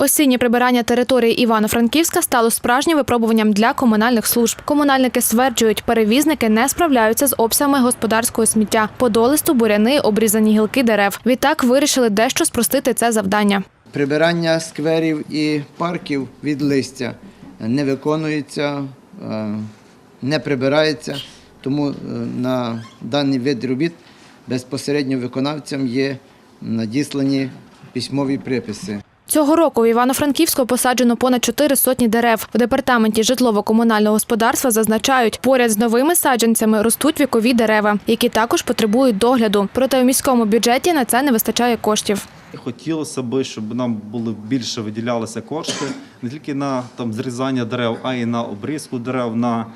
Осіннє прибирання території Івано-Франківська стало справжнім випробуванням для комунальних служб. Комунальники стверджують, перевізники не справляються з обсягами господарського сміття, подолисту, буряни, обрізані гілки дерев. Відтак вирішили дещо спростити це завдання. Прибирання скверів і парків від листя не виконується, е, не прибирається, тому е, на даний вид робіт безпосередньо виконавцям є надіслані письмові приписи. Цього року в Івано-Франківську посаджено понад чотири сотні дерев. В департаменті житлово-комунального господарства зазначають, поряд з новими саджанцями ростуть вікові дерева, які також потребують догляду. Проте у міському бюджеті на це не вистачає коштів. Хотілося б, щоб нам були більше виділялися кошти не тільки на там зрізання дерев, а й на обрізку дерев, на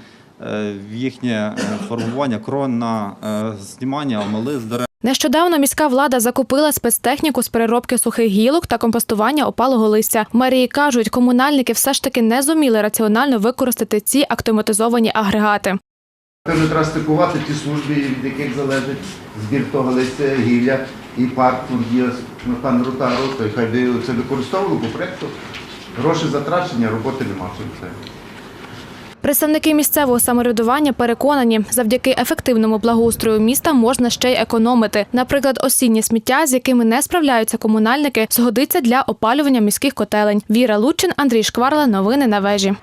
е, їхнє е, формування крон, на е, знімання омели з дерев. Нещодавно міська влада закупила спецтехніку з переробки сухих гілок та компостування опалого листя. В мерії кажуть, комунальники все ж таки не зуміли раціонально використати ці автоматизовані агрегати. Кажу, треба стикувати ті служби, від яких залежить збір того листя, гілля і парк. Тут є ну, пан Ротару, то хай би це використовували по проєкту. Гроші затрачення, роботи нема. Представники місцевого самоврядування переконані, завдяки ефективному благоустрою міста можна ще й економити. Наприклад, осіннє сміття, з якими не справляються комунальники, згодиться для опалювання міських котелень. Віра Лучин, Андрій Шкварла. Новини на вежі.